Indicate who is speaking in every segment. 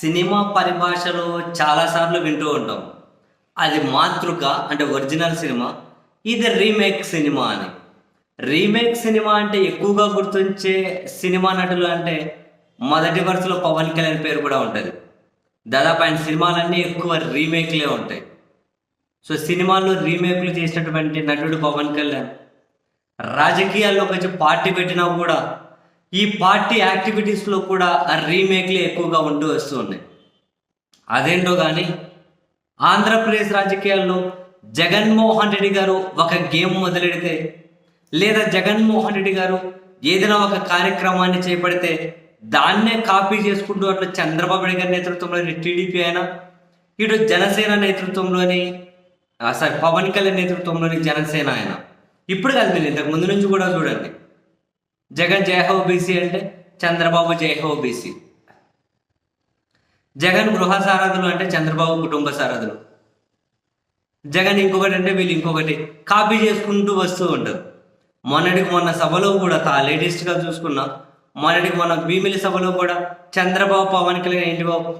Speaker 1: Cinema పరిభాషలో చాలాసార్లు వింటూ ఉంటాం. అది మాతృక అంటే ఒరిజినల్ సినిమా ఇది రీమేక్ సినిమా అని. రీమేక్ సినిమా అంటే ఎక్కువగా గుర్తుంచే సినిమా నటులు అంటే మొదటి వరుసలో పవన్ కళ్యాణ్ పేరు కూడా ఉంటుంది. దాదాపు ఆయన సినిమాలన్నీ ఎక్కువ రీమేక్లే ఉంటాయి. సో సినిమాల్లో రీమేక్లు చేసినటువంటి నటుడు పవన్ కళ్యాణ్. రాజకీయాల్లోకి వచ్చి పార్టీ పెట్టినా కూడా ఈ పార్టీ యాక్టివిటీస్లో కూడా ఆ రీమేక్లే ఎక్కువగా ఉంటూ వస్తూ ఉన్నాయి. అదేంటో కానీ ఆంధ్రప్రదేశ్ రాజకీయాల్లో జగన్మోహన్ రెడ్డి గారు ఒక గేమ్ మొదలెడితే లేదా జగన్మోహన్ రెడ్డి గారు ఏదైనా ఒక కార్యక్రమాన్ని చేపడితే దాన్నే కాపీ చేసుకుంటూ అట్లా చంద్రబాబు నాయుడు గారి నేతృత్వంలోని టీడీపీ అయినా ఇటు జనసేన నేతృత్వంలోని సారీ పవన్ కళ్యాణ్ నేతృత్వంలోని జనసేన ఆయన ఇప్పుడు కాదు మీరు ఇంతకు ముందు నుంచి కూడా చూడండి. జగన్ జయహో బీసీ అంటే చంద్రబాబు జయహో బీసీ. జగన్ గృహ సారథులు అంటే చంద్రబాబు కుటుంబ సారథులు. జగన్ ఇంకొకటి అంటే వీళ్ళు ఇంకొకటి. కాపీ చేసుకుంటూ వస్తూ ఉంటారు. మొన్నటికి మొన్న సభలో కూడా తా లేటెస్ట్గా చూసుకున్నాం మొన్నటికి మొన్న భీమిలి సభలో కూడా చంద్రబాబు పవన్ కళ్యాణ్ ఏంటి బాబు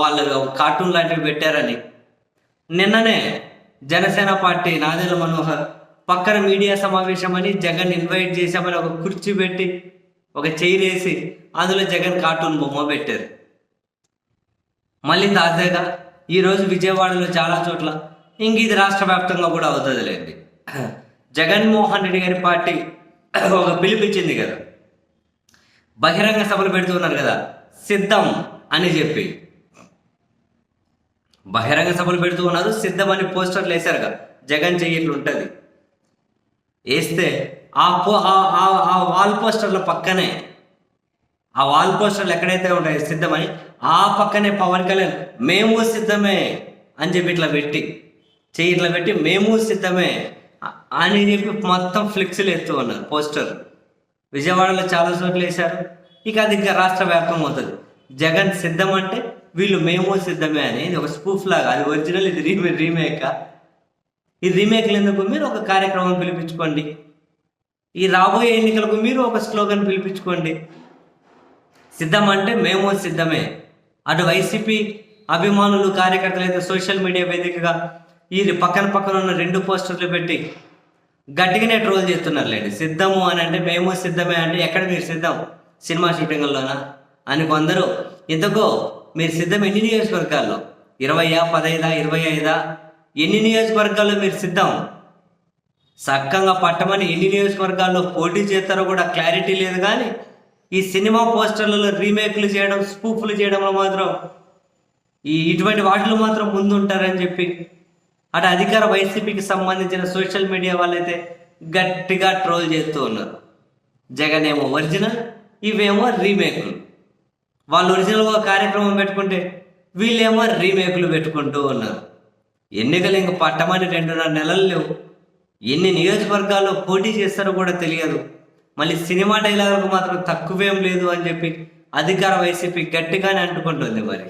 Speaker 1: వాళ్ళు కార్టూన్ లాంటివి పెట్టారని. నిన్ననే జనసేన పార్టీ నాదెల మనోహర్ పక్కన మీడియా సమావేశం అని జగన్ ఇన్వైట్ చేశామని ఒక కుర్చీ పెట్టి ఒక చైర్ వేసి అందులో జగన్ కార్టూన్ బొమ్మ పెట్టారు. మళ్ళీ తాజాగా ఈరోజు విజయవాడలో చాలా చోట్ల ఇంక ఇది రాష్ట్ర వ్యాప్తంగా కూడా అవుతుందిలేండి. జగన్మోహన్ రెడ్డి గారి పార్టీ ఒక పిలిపించింది కదా. బహిరంగ సభలు పెడుతున్నారు కదా సిద్ధం అని చెప్పి. బహిరంగ సభలు పెడుతూ ఉన్నారు సిద్ధం అని పోస్టర్లు వేశారు కదా జగన్ చెయ్యిట్లు ఉంటుంది వేస్తే ఆ పో ఆ- వాల్ పోస్టర్ల పక్కనే ఆ వాల్ పోస్టర్లు ఎక్కడైతే ఉంటాయో సిద్ధమని ఆ పక్కనే పవన్ కళ్యాణ్ మేము సిద్ధమే అని చెప్పి ఇట్లా పెట్టి చెయ్యి ఇట్లా పెట్టి మేము సిద్ధమే అని చెప్పి మొత్తం ఫ్లెక్సీలు ఎత్తూ ఉన్నారు పోస్టర్ విజయవాడలో చాలా చోట్ల వేశారు. ఇక అది ఇంకా రాష్ట్ర వ్యాప్తం అవుతుంది. జగన్ సిద్ధం అంటే వీళ్ళు మేము సిద్ధమే అని ఇది ఒక స్పూఫ్ లాగా అది ఒరిజినల్ ఇది రీమే రీమేక్? ఈ రీమేక్లు ఎందుకు? మీరు ఒక కార్యక్రమం పిలిపించుకోండి. ఈ రాబోయే ఎన్నికలకు మీరు ఒక స్లోగన్ పిలిపించుకోండి. సిద్ధం అంటే మేము సిద్ధమే. అటు వైసీపీ అభిమానులు కార్యకర్తలు అయితే సోషల్ మీడియా వేదికగా ఈ పక్కన పక్కన ఉన్న రెండు పోస్టర్లు పెట్టి గట్టిగానే ట్రోల్ చేస్తున్నారు లేండి. సిద్ధము అని అంటే మేము సిద్ధమే అంటే ఎక్కడ మీరు సిద్ధం? సినిమా షూటింగ్లోనా అని కొందరు ఇంతకో మీరు సిద్ధం ఎన్ని నియోజకవర్గాల్లో? ఇరవయా పదైదా ఇరవై ఐదా? ఎన్ని నియోజకవర్గాల్లో మీరు సిద్ధం? సక్కంగా పట్టమని ఎన్ని నియోజకవర్గాల్లో పోటీ చేస్తారో కూడా క్లారిటీ లేదు కానీ ఈ సినిమా పోస్టర్లలో రీమేక్లు చేయడం స్పూఫ్లు చేయడంలో మాత్రం ఈ ఇటువంటి వాటిలో మాత్రం ముందుంటారని చెప్పి అటు అధికార వైసీపీకి సంబంధించిన సోషల్ మీడియా వాళ్ళైతే గట్టిగా ట్రోల్ చేస్తూ ఉన్నారు. జగన్ ఏమో ఒరిజినల్ ఇవేమో రీమేక్లు. వాళ్ళు ఒరిజినల్గా కార్యక్రమం పెట్టుకుంటే వీళ్ళేమో రీమేక్లు పెట్టుకుంటూ ఉన్నారు. ఎన్నికలు ఇంక పట్టమని రెండున్నర నెలలు లేవు. ఎన్ని నియోజకవర్గాల్లో పోటీ చేస్తారో కూడా తెలియదు. మళ్ళీ సినిమా డైలాగులకు మాత్రం తక్కువేం లేదు అని చెప్పి అధికార వైసీపీ గట్టిగానే అంటుకుంటుంది మరి.